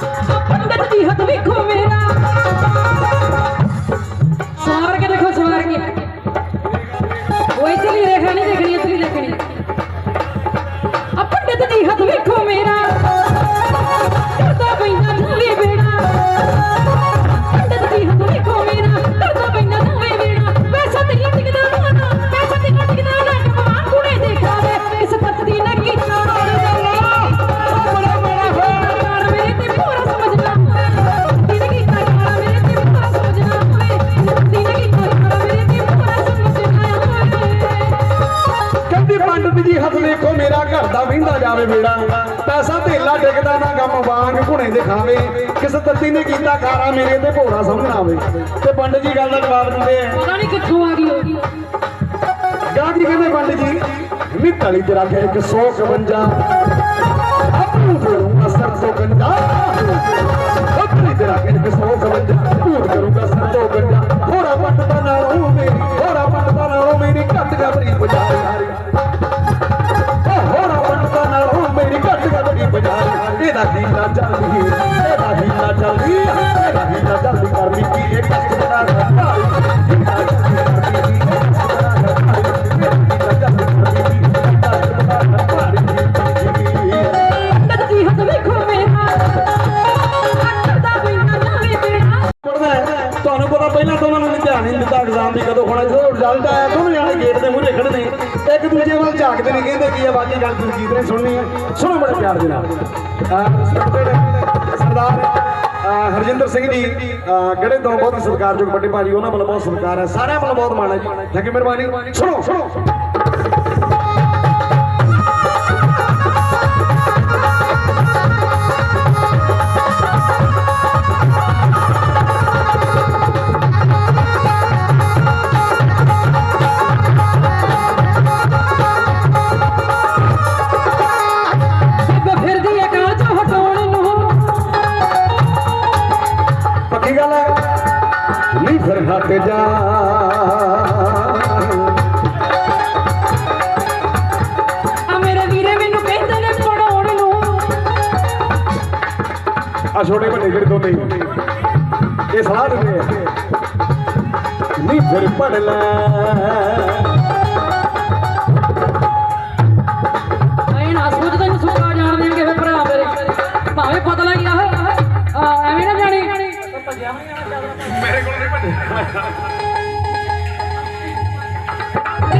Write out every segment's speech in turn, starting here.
ਪੰਡਤ ਜੀ ਹੱਥ ਵੇਖੋ ਮੇਰਾ। ਜਾਵੇ ਬੇੜਾ ਪੈਸਾ ਧੇਲਾ ਟਿਕਦਾ ਨਾ ਗਮ ਵਾਂਗ ਘੁਣੇ ਦੇ ਖਾਵੇ ਕਿਸ ਤੱਤੀ ਨੇ ਕੀਤਾ ਖਾਰਾ ਮੇਰੇ ਤੇ ਭੋਰਾ ਸਮਝ ਨਾ ਆਵੇ ਤੇ ਪੰਡਤ ਜੀ ਗੱਲ ਦਾ ਜਵਾਬ ਦਿੰਦੇ ਆ। ਪਤਾ ਨਹੀਂ ਕਿੱਥੋਂ ਆ ਗਈ ਉਹ। ਗਾਂਧੀ ਕਹਿੰਦੇ ਪੰਡਤ ਜੀ ਨਿਤਲੀ ਤੇ ਰੱਖੇ 151 ਆਪੂ ਕਰੂੰਗਾ ਸਰ ਤੋਂ ਗੰਜਾ। ਆਪਣੀ ਤੇ ਰੱਖੇ 151 ਪੂਰ ਕਰੂੰਗਾ ਸਰ ਤੋਂ ਗੰਜਾ। ਹੋਰਾ ਪੱਟਦਾ ਹੋਣਾ ਜਦੋਂ ਰਿਜ਼ਲਟ ਆਇਆ ਦੋਵੇਂ ਜਾਣੇ ਗੇਟ ਦੇ ਮੂਹਰੇ ਖੜੇ ਇੱਕ ਦੂਜੇ ਵੱਲ ਝਾਕਦੇ ਨੇ ਕਹਿੰਦੇ ਕੀ ਆ ਬਾਕੀ ਗੱਲ ਤੁਸੀਂ ਨੇ ਸੁਣਨੀ ਹੈ ਸੁਣੋ ਬੜੇ ਪਿਆਰ ਦੇ ਨਾਲ। ਰਿਸਪੈਕਟਡ ਸਰਦਾਰ ਹਰਜਿੰਦਰ ਸਿੰਘ ਜੀ ਅਹ, ਗੜੇ ਤੋਂ ਬਹੁਤ ਸਤਿਕਾਰਯੋਗ ਵੱਡੇ ਭਾਜੀ ਉਹਨਾਂ ਵੱਲੋਂ ਬਹੁਤ ਸਤਿਕਾਰ ਹੈ ਸਾਰਿਆਂ ਵੱਲੋਂ ਬਹੁਤ ਮਾਣ ਹੈ ਜੀ। ਥੈਂਕ ਯੂ ਮਿਹਰਬਾਨੀ। ਸੁਣੋ ਸੁਣੋ। ਹਟ ਜਾ। ਆ ਮੇਰੇ ਵੀਰੇ ਮੈਨੂੰ ਕਹਿੰਦੇ ਨੇ ਪੜਾਉਣ ਨੂੰ। ਆ ਛੋਟੇ ਵੱਡੇ ਜਿਹੜੇ ਦੋਨੇ। ਹੀ ਇਹ ਸਲਾਹ ਦਿੰਦੇ ਆ। ਨਹੀਂ ਫਿਰ ਪੜ ਲੈ। ਐਂ ਨਾ ਸੋਚ ਤੈਨੂੰ ਸੁੱਕਾ ਜਾਣ ਦੇਣਗੇ ਫੇ ਭਰਾ ਮੇਰੇ ਭਾਵੇਂ ਪਤਾ ਲੱਗ ਗਿਆ ਹੋਏ ਆ ਐਵੇਂ ਨਾ ਜਾਣੀ। ਮੇਰੇ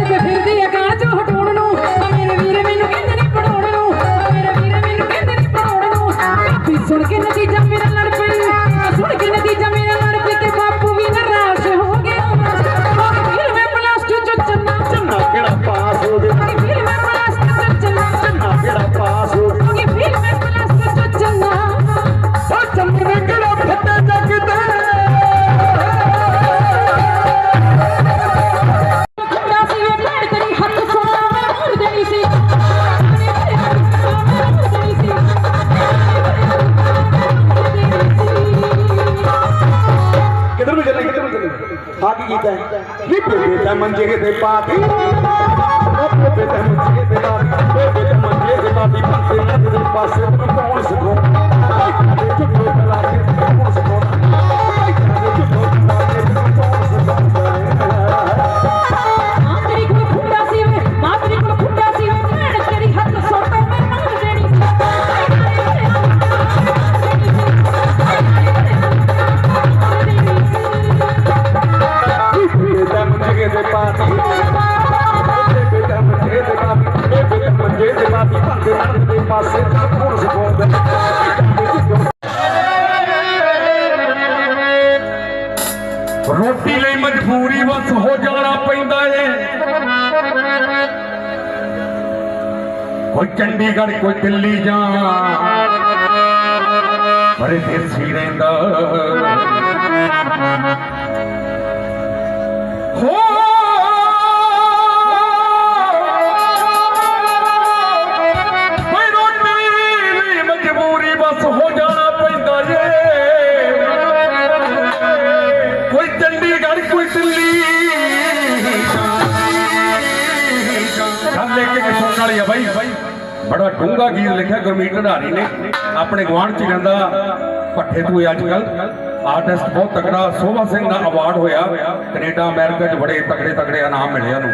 ਕੋਲ ਨਹੀਂ ਫਿਰਦੀ ਐ ਚੋਂ ਹਟਾਉਣ هي پوتيتہ منجيري دے پا پوتيتہ منجيري دے پا कोई चंडीगढ़ कोई दिल्ली जा बड़े रहा हो ਆ ਬਾਈ। ਬੜਾ ਡੂੰਘਾ ਗੀਤ ਲਿਖਿਆ, ਗੁਰਮੀਤ ਢਾਰੀ ਨੇ। ਆਪਣੇ ਗਵਾਂਢ ਚ ਹੀ ਰਹਿੰਦਾ ਭੱਠੇ ਤੋਂ ਅੱਜ ਕੱਲ ਆਰਟਿਸਟ ਬਹੁਤ ਤਕੜਾ, ਸੋਭਾ ਸਿੰਘ ਦਾ ਅਵਾਰਡ ਹੋਇਆ। ਕੈਨੇਡਾ, ਅਮਰੀਕਾ ਚ ਬੜੇ ਤਕੜੇ ਤਕੜੇ ਇਨਾਮ ਮਿਲੇ ਉਹਨੂੰ।